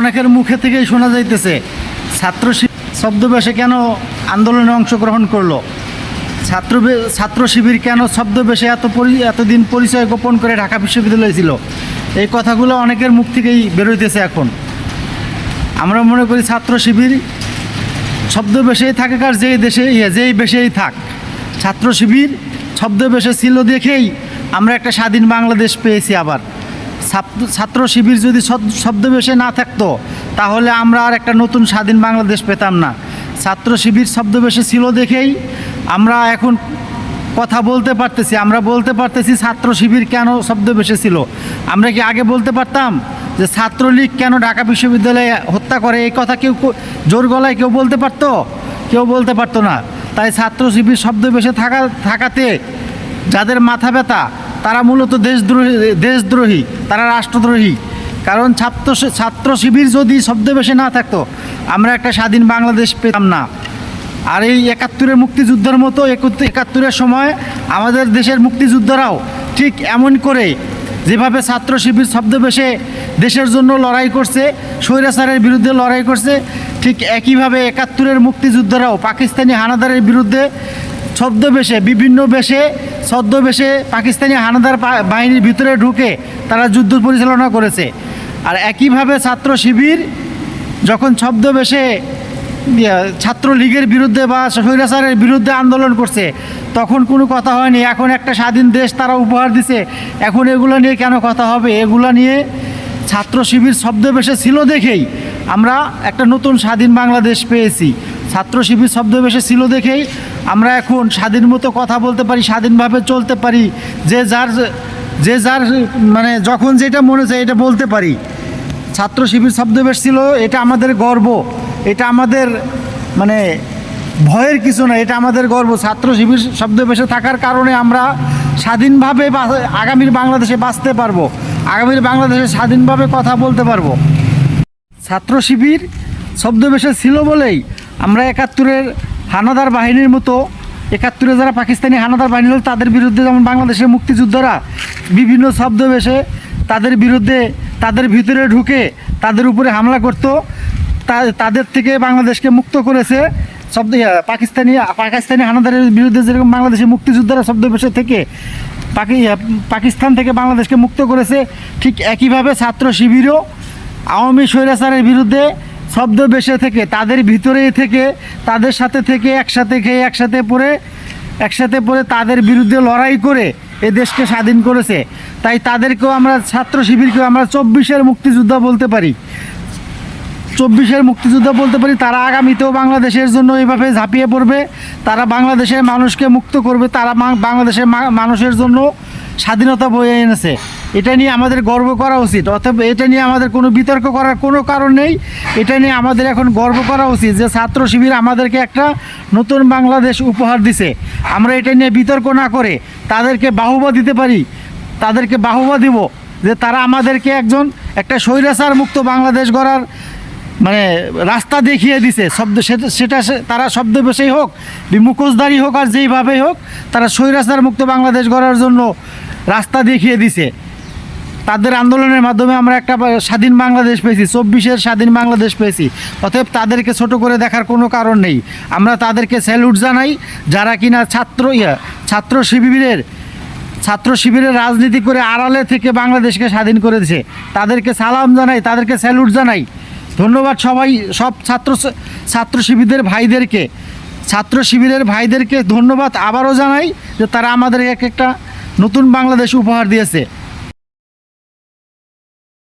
অনেকের মুখে থেকেই শোনা যাইতেছে ছাত্র শব্দবেশে কেন আন্দোলনে অংশগ্রহণ করল? ছাত্র ছাত্র শিবির কেন শব্দবেশে এত এতদিন পরিচয় গোপন করে ঢাকা বিশ্ববিদ্যালয় ছিল? এই কথাগুলো অনেকের মুখ থেকেই বেরোইতেছে এখন। আমরা মনে করি ছাত্র শিবির ছদ্মবেশেই থাকুক আর যেই দেশে ইয়ে, যেই বেশেই থাক ছাত্র শিবির ছদ্মবেশে ছিল দেখেই আমরা একটা স্বাধীন বাংলাদেশ পেয়েছি আবার। ছাত্র- শিবির যদি ছদ্মবেশে না থাকতো, তাহলে আমরা আর একটা নতুন স্বাধীন বাংলাদেশ পেতাম না। ছাত্র শিবির ছদ্মবেশে ছিল দেখেই আমরা এখন কথা বলতে পারতেছি। আমরা বলতে পারতেছি ছাত্র শিবির কেন ছদ্মবেশে ছিল। আমরা কি আগে বলতে পারতাম যে ছাত্রলীগ কেন ঢাকা বিশ্ববিদ্যালয়ে হত্যা করে? এই কথা কেউ জোর গলায় কেউ বলতে পারতো? কেউ বলতে পারতো না। তাই ছাত্র শিবির শব্দবেশে থাকা থাকাতে যাদের মাথা ব্যথা তারা মূলত দেশদ্রোহী দেশদ্রোহী, তারা রাষ্ট্রদ্রোহী। কারণ ছাত্র ছাত্র শিবির যদি শব্দবেশে না থাকতো, আমরা একটা স্বাধীন বাংলাদেশ পেতাম না। আর এই একাত্তরের মুক্তিযুদ্ধের মতো একাত্তরের সময় আমাদের দেশের মুক্তিযোদ্ধারাও ঠিক এমন করে যেভাবে ছাত্র শিবির শব্দবেশে দেশের জন্য লড়াই করছে, স্বৈরাচারের বিরুদ্ধে লড়াই করছে, ঠিক একইভাবে একাত্তরের মুক্তিযোদ্ধারাও পাকিস্তানি হানাদারের বিরুদ্ধে ছদ্মবেশে, বিভিন্ন বেশে ছদ্মবেশে পাকিস্তানি হানাদার বাহিনীর ভিতরে ঢুকে তারা যুদ্ধ পরিচালনা করেছে। আর একইভাবে ছাত্র শিবির যখন ছদ্মবেশে ছাত্রলীগের বিরুদ্ধে বা স্বৈরাচারের বিরুদ্ধে আন্দোলন করছে, তখন কোনো কথা হয়নি। এখন একটা স্বাধীন দেশ তারা উপহার দিছে। এখন এগুলো নিয়ে কেন কথা হবে? এগুলো নিয়ে ছাত্র শিবির শব্দবেশে ছিল দেখেই আমরা একটা নতুন স্বাধীন বাংলাদেশ পেয়েছি। ছাত্র শিবির শব্দবেশে ছিল দেখেই আমরা এখন স্বাধীন মতো কথা বলতে পারি, স্বাধীনভাবে চলতে পারি, যে যার যে যার মানে যখন যেটা মনে চায় এটা বলতে পারি। ছাত্র শিবির ছদ্মবেশ ছিল, এটা আমাদের গর্ব। এটা আমাদের মানে ভয়ের কিছু না, এটা আমাদের গর্ব। ছাত্র শিবির শব্দবেশে থাকার কারণে আমরা স্বাধীনভাবে আগামীর বাংলাদেশে বাঁচতে পারব। আগামীর বাংলাদেশে স্বাধীনভাবে কথা বলতে পারব। ছাত্র শিবির ছদ্মবেশে ছিল বলেই আমরা একাত্তরের হানাদার বাহিনীর মতো, একাত্তরে যারা পাকিস্তানি হানাদার বাহিনী হল, তাদের বিরুদ্ধে যেমন বাংলাদেশের মুক্তিযোদ্ধারা বিভিন্ন শব্দবেশে তাদের বিরুদ্ধে, তাদের ভিতরে ঢুকে তাদের উপরে হামলা করত তাদের থেকে বাংলাদেশকে মুক্ত করেছে শব্দ পাকিস্তানি পাকিস্তানি হানাদারের বিরুদ্ধে যেরকম বাংলাদেশের মুক্তিযোদ্ধারা শব্দবেশে থেকে পাকিস্তান থেকে বাংলাদেশকে মুক্ত করেছে ঠিক একইভাবে ছাত্র শিবিরও। আওয়ামী স্বৈরাচারের বিরুদ্ধে শব্দ বেশে থেকে, তাদের ভিতরে থেকে, তাদের সাথে থেকে, একসাথে খেয়ে, একসাথে পড়ে একসাথে পড়ে তাদের বিরুদ্ধে লড়াই করে এ দেশকে স্বাধীন করেছে। তাই তাদেরকেও আমরা, ছাত্র শিবিরকেও আমরা চব্বিশের মুক্তিযোদ্ধা বলতে পারি। চব্বিশের মুক্তিযোদ্ধা বলতে পারি, তারা আগামীতেও বাংলাদেশের জন্য এইভাবে ঝাঁপিয়ে পড়বে। তারা বাংলাদেশের মানুষকে মুক্ত করবে, তারা বাংলাদেশের মানুষের জন্য স্বাধীনতা বয়ে এনেছে। এটা নিয়ে আমাদের গর্ব করা উচিত। অথবা এটা নিয়ে আমাদের কোনো বিতর্ক করার কোনো কারণ নেই। এটা নিয়ে আমাদের এখন গর্ব করা উচিত যে ছাত্র শিবির আমাদেরকে একটা নতুন বাংলাদেশ উপহার দিছে। আমরা এটা নিয়ে বিতর্ক না করে তাদেরকে বাহুবা দিতে পারি, তাদেরকে বাহুবা দিব যে তারা আমাদেরকে একজন একটা স্বৈরাচার মুক্ত বাংলাদেশ গড়ার মানে রাস্তা দেখিয়ে দিছে, শব্দ সেটা- তারা শব্দ বেশেই হোক মুখোশধারী হোক আর যেইভাবেই হোক, তারা স্বৈরাচার মুক্ত বাংলাদেশ গড়ার জন্য রাস্তা দেখিয়ে দিছে। তাদের আন্দোলনের মাধ্যমে আমরা একটা স্বাধীন বাংলাদেশ পেয়েছি, চব্বিশের স্বাধীন বাংলাদেশ পেয়েছি। অতএব তাদেরকে ছোট করে দেখার কোনো কারণ নেই। আমরা তাদেরকে স্যালুট জানাই, যারা কিনা ছাত্র ইয়া, ছাত্র শিবিরের ছাত্র শিবিরের রাজনীতি করে আড়ালে থেকে বাংলাদেশকে স্বাধীন করে দিয়েছে তাদেরকে সালাম জানাই, তাদেরকে স্যালুট জানাই। ধন্যবাদ সবাই, সব ছাত্র ছাত্র শিবিরের ভাইদেরকে। ছাত্র শিবিরের ভাইদেরকে ধন্যবাদ। আবারও জানাই যে তারা আমাদের এক একটা নতুন বাংলাদেশ উপহার দিয়েছে।